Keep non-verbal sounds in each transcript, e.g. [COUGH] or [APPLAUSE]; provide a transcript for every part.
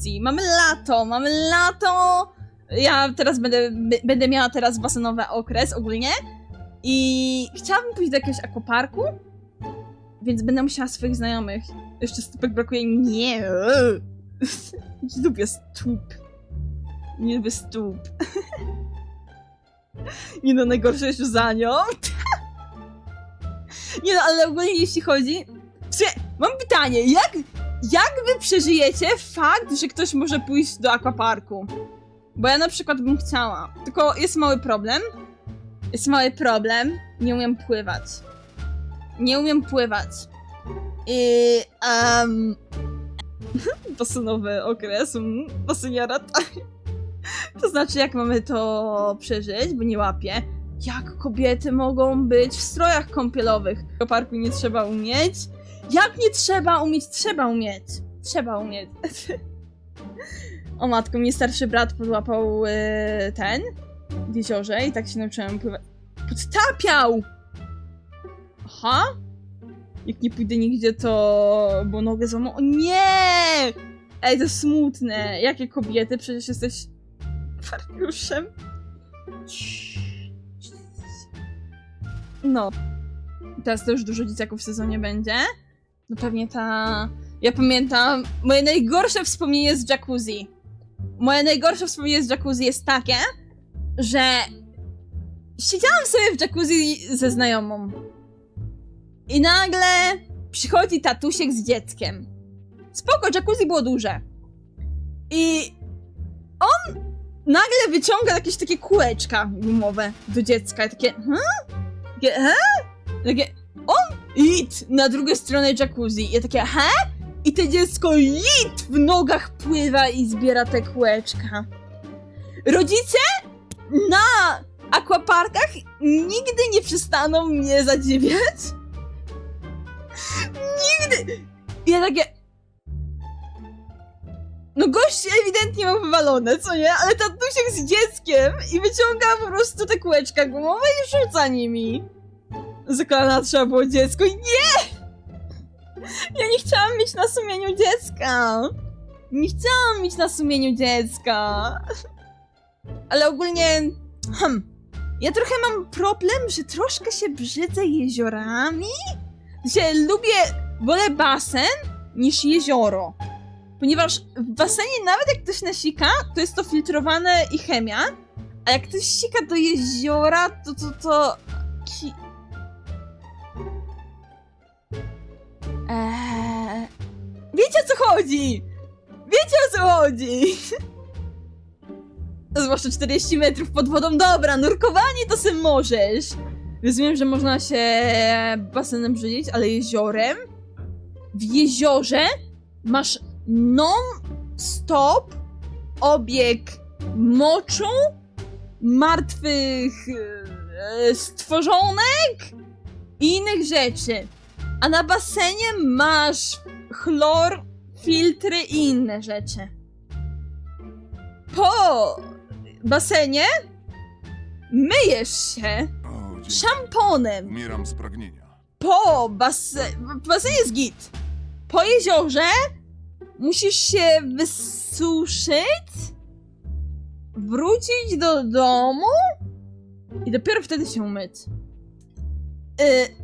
opcji. Mamy lato, mamy lato. Ja teraz będę, będę miała teraz basenowy okres ogólnie. I chciałabym pójść do jakiegoś aquaparku, więc będę musiała swoich znajomych. Jeszcze stópek brakuje. Nie. [LAUGHS] Lubię stóp. Nie lubię stóp. [LAUGHS] Nie no, najgorsze jest za nią. [LAUGHS] Nie no, ale ogólnie jeśli chodzi... Mam pytanie, jak, jak wy przeżyjecie fakt, że ktoś może pójść do aquaparku? Bo ja na przykład bym chciała. Tylko jest mały problem. Jest mały problem. Nie umiem pływać. Nie umiem pływać. I... Um, basenowy [LAUGHS] okres. mm, Baseniara. tak. To znaczy, jak mamy to przeżyć, bo nie łapię. Jak kobiety mogą być w strojach kąpielowych? Do parku nie trzeba umieć. Jak nie trzeba umieć? Trzeba umieć. Trzeba umieć. [LAUGHS] o matko, mnie starszy brat podłapał e, ten w jeziorze i tak się nauczyłem pływać. Podtapiał! Aha. Jak nie pójdę nigdzie, to... bo nogę złamał. O nie! Ej, to smutne. Jakie kobiety? Przecież jesteś wariuszem. No. Teraz to już dużo dzieciaków w sezonie będzie. No pewnie ta... Ja pamiętam... Moje najgorsze wspomnienie z jacuzzi. Moje najgorsze wspomnienie z jacuzzi jest takie, że siedziałam sobie w jacuzzi ze znajomą. I nagle przychodzi tatusiek z dzieckiem. Spoko, jacuzzi było duże. I on nagle wyciąga jakieś takie kółeczka gumowe do dziecka. I takie, hmm? Takie, he? Takie, idź na drugą stronę jacuzzi. Ja takie, he? I to dziecko jit w nogach pływa i zbiera te kółeczka. Rodzice na aquaparkach nigdy nie przestaną mnie zadziwiać. Nigdy! I ja takie... No gość ewidentnie ma wywalone, co nie? Ale tatusiek z dzieckiem i wyciąga po prostu te kółeczka gumowe i rzuca nimi. Za kolana trzeba było dziecko nie! Ja nie chciałam mieć na sumieniu dziecka. Nie chciałam mieć na sumieniu dziecka. Ale ogólnie... Hmm, ja trochę mam problem, że troszkę się brzydzę jeziorami. Że lubię, wolę basen niż jezioro. Ponieważ w basenie nawet jak ktoś nasika, to jest to filtrowane i chemia, a jak ktoś sika do jeziora, to to to... Ki... Eee... Wiecie o co chodzi! Wiecie o co chodzi! [LAUGHS] Zwłaszcza 40 metrów pod wodą, dobra, nurkowanie to sobie możesz. Rozumiem, że można się basenem brzydzić, ale jeziorem? W jeziorze masz non-stop obieg moczu, martwych e, stworzonek i innych rzeczy. A na basenie masz chlor, filtry i inne rzeczy. Po basenie myjesz się O, dzięki. szamponem. Umieram z pragnienia. Po base... basenie jest git. Po jeziorze musisz się wysuszyć, wrócić do domu i dopiero wtedy się umyć. Y,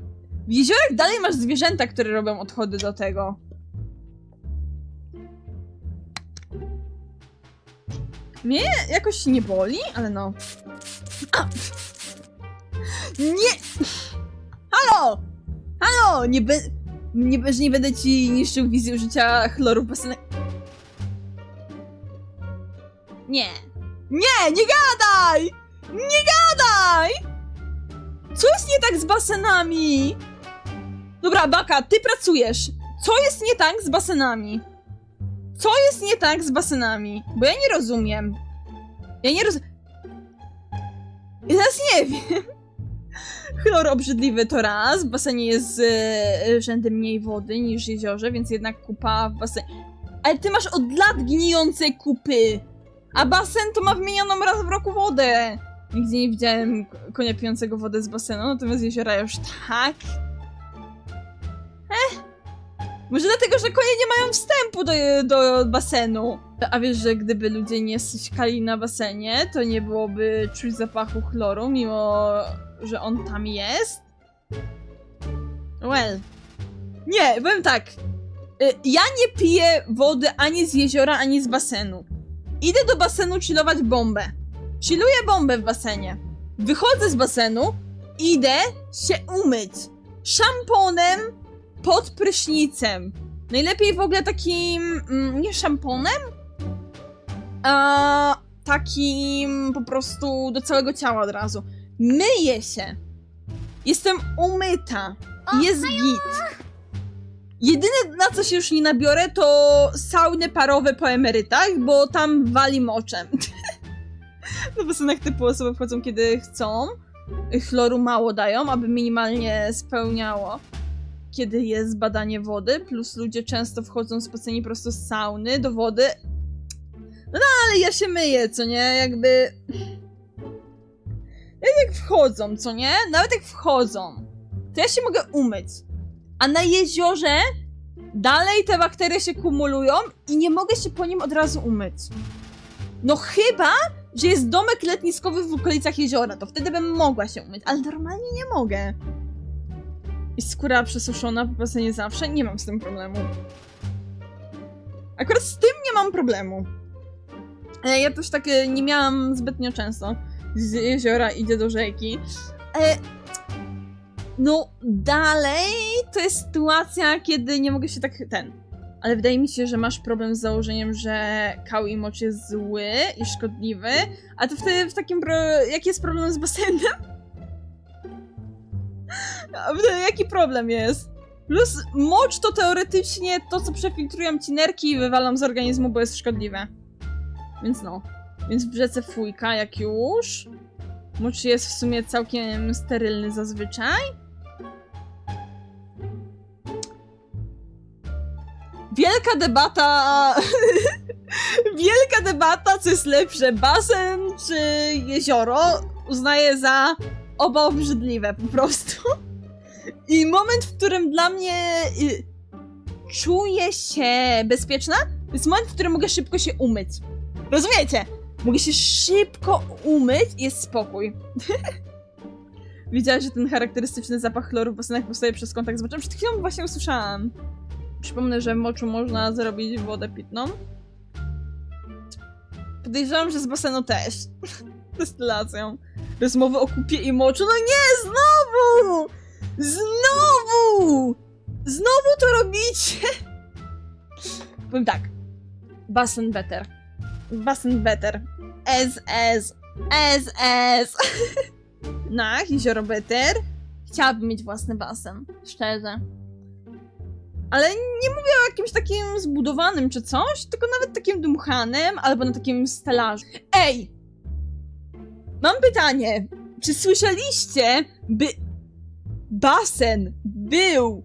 w jeziorach dalej masz zwierzęta, które robią odchody do tego. Mnie jakoś nie boli, ale no. A! Nie! Halo! Halo! Nie, be, nie, be- nie będę ci niszczył wizji użycia chloru w. Nie. Nie, nie gadaj! Nie gadaj! Co jest nie tak z basenami? Dobra, Baka, ty pracujesz. Co jest nie tak z basenami? Co jest nie tak z basenami? Bo ja nie rozumiem. Ja nie rozumiem. Ja teraz nie wiem. [LAUGHS] Chlor obrzydliwy to raz, w basenie jest e, rzędy mniej wody niż jeziorze, więc jednak kupa w basenie. Ale ty masz od lat gnijące kupy, a basen to ma wymienioną raz w roku wodę. Nigdzie nie widziałem konia pijącego wodę z basenu, natomiast jeziora już tak. Może dlatego, że konie nie mają wstępu do, do basenu. A wiesz, że gdyby ludzie nie syćkali na basenie, to nie byłoby czuć zapachu chloru, mimo że on tam jest? Well. Nie, powiem tak. Y, Ja nie piję wody ani z jeziora, ani z basenu. Idę do basenu chillować bombę. Chilluję bombę w basenie. Wychodzę z basenu, idę się umyć. Szamponem pod prysznicem. Najlepiej w ogóle takim. mm, nie szamponem, a takim po prostu do całego ciała od razu. Myję się. Jestem umyta. Jest git. Jedyne na co się już nie nabiorę to sauny parowe po emerytach, bo tam wali moczem. [LAUGHS] Na basenach typu osoby wchodzą kiedy chcą. Chloru mało dają, aby minimalnie spełniało kiedy jest badanie wody, plus ludzie często wchodzą spoceni prosto z sauny do wody. No, no ale ja się myję, co nie? Jakby... Jak, jak wchodzą, co nie? Nawet jak wchodzą, to ja się mogę umyć. A na jeziorze dalej te bakterie się kumulują i nie mogę się po nim od razu umyć. No chyba, że jest domek letniskowy w okolicach jeziora, to wtedy bym mogła się umyć, ale normalnie nie mogę. I skóra przesuszona po basenie zawsze? Nie mam z tym problemu. Akurat z tym nie mam problemu. E, Ja też tak e, nie miałam zbytnio często. Z jeziora idzie do rzeki. E, no, dalej to jest sytuacja, kiedy nie mogę się tak ten. Ale wydaje mi się, że masz problem z założeniem, że kał i mocz jest zły i szkodliwy. A to wtedy w takim. Jaki jest problem z basenem? Jaki problem jest? Plus mocz to teoretycznie to, co przefiltrują ci nerki i wywalam z organizmu, bo jest szkodliwe. Więc no. Więc w rzece fujka, jak już. Mocz jest w sumie całkiem sterylny zazwyczaj. Wielka debata. [LAUGHS] Wielka debata, co jest lepsze, basen czy jezioro. Uznaję za oba obrzydliwe po prostu. [LAUGHS] I moment, w którym dla mnie y, czuję się bezpieczna, to jest moment, w którym mogę szybko się umyć. Rozumiecie? Mogę się szybko umyć i jest spokój. [LAUGHS] Wiedziałeś, że ten charakterystyczny zapach chloru w basenach powstaje przez kontakt z moczem? Przed chwilą właśnie usłyszałam. Przypomnę, że w moczu można zrobić wodę pitną. Podejrzewam, że z basenu też. [LAUGHS] Destylacją. Rozmowy o kupie i moczu. No nie, znowu! Znowu! Znowu to robicie! [LAUGHS] Powiem tak. Basen better. Basen better. SS. SS. [LAUGHS] Na, jezioro better. Chciałabym mieć własny basen. Szczerze. Ale nie mówię o jakimś takim zbudowanym czy coś, tylko nawet takim dmuchanym albo na takim stelażu. Ej! Mam pytanie. Czy słyszeliście, by basen był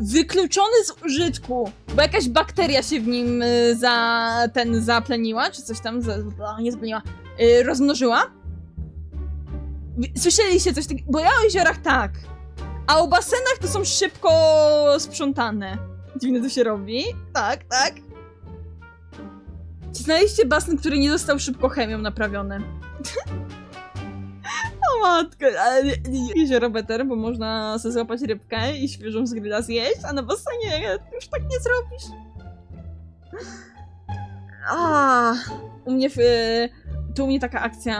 wykluczony z użytku, bo jakaś bakteria się w nim y, za ten zapleniła, czy coś tam, za, nie zapleniła, y, rozmnożyła? Słyszeliście coś takiego? Bo ja o jeziorach tak, a o basenach to są szybko sprzątane. Dziwne to się robi. Tak, tak. Czy znaleźliście basen, który nie został szybko chemią naprawiony? [LAUGHS] o matko, ale nie- nie- jezioro better, bo można sobie złapać rybkę i świeżą z grilla zjeść, a na basenie już tak nie zrobisz. A, u mnie w, tu u mnie taka akcja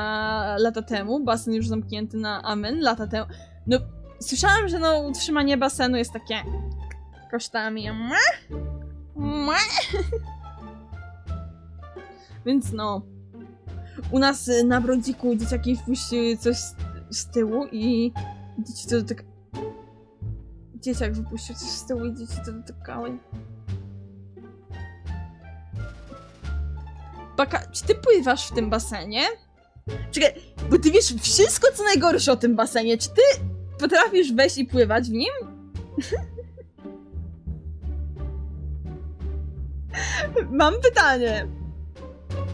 lata temu, basen już zamknięty na amen, lata temu. No, słyszałam, że no utrzymanie basenu jest takie kosztami. Mue, mue. Więc no. U nas y, na brodziku dzieciaki wpuściły coś z, z tyłu i dzieci to dotyka... Dzieciak wypuścił coś z tyłu i dzieci to dotykały. Baka, czy ty pływasz w tym basenie? Czekaj, bo ty wiesz wszystko co najgorsze o tym basenie. Czy ty potrafisz wejść i pływać w nim? [LAUGHS] Mam pytanie.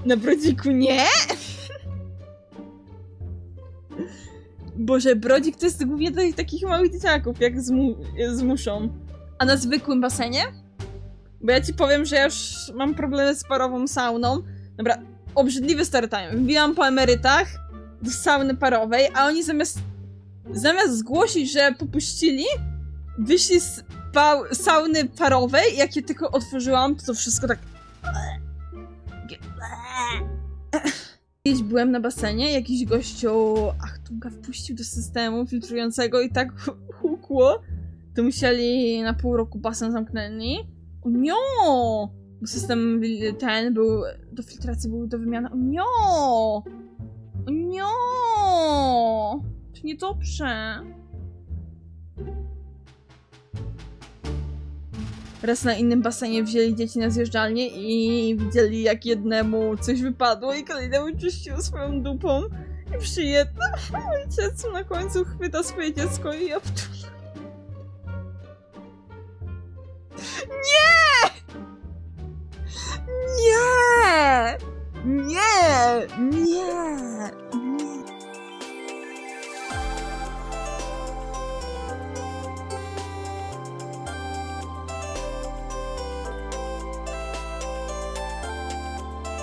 Na brodziku nie? Boże, brodzik to jest głównie dla takich małych dzieciaków, jak zmuszą. A na zwykłym basenie? Bo ja ci powiem, że ja już mam problemy z parową sauną. Dobra, obrzydliwy story time. Wbijam po emerytach do sauny parowej, a oni zamiast zamiast zgłosić, że popuścili, wyszli z sauny parowej i jak je tylko otworzyłam, to to wszystko tak... Kiedyś byłem na basenie, jakiś gościu Achtunga wpuścił do systemu filtrującego i tak hu- [LAUGHS] hukło, to musieli na pół roku basen zamknęli. O nio! Bo system ten był, do filtracji był do wymiany. O nio! O nio! To niedobrze. Raz na innym basenie wzięli dzieci na zjeżdżalnię i widzieli jak jednemu coś wypadło i kolejnemu czyścił swoją dupą. I przy jednym [LAUGHS] ojciec na końcu chwyta swoje dziecko i ja Nie! Nie! Nie! Nie!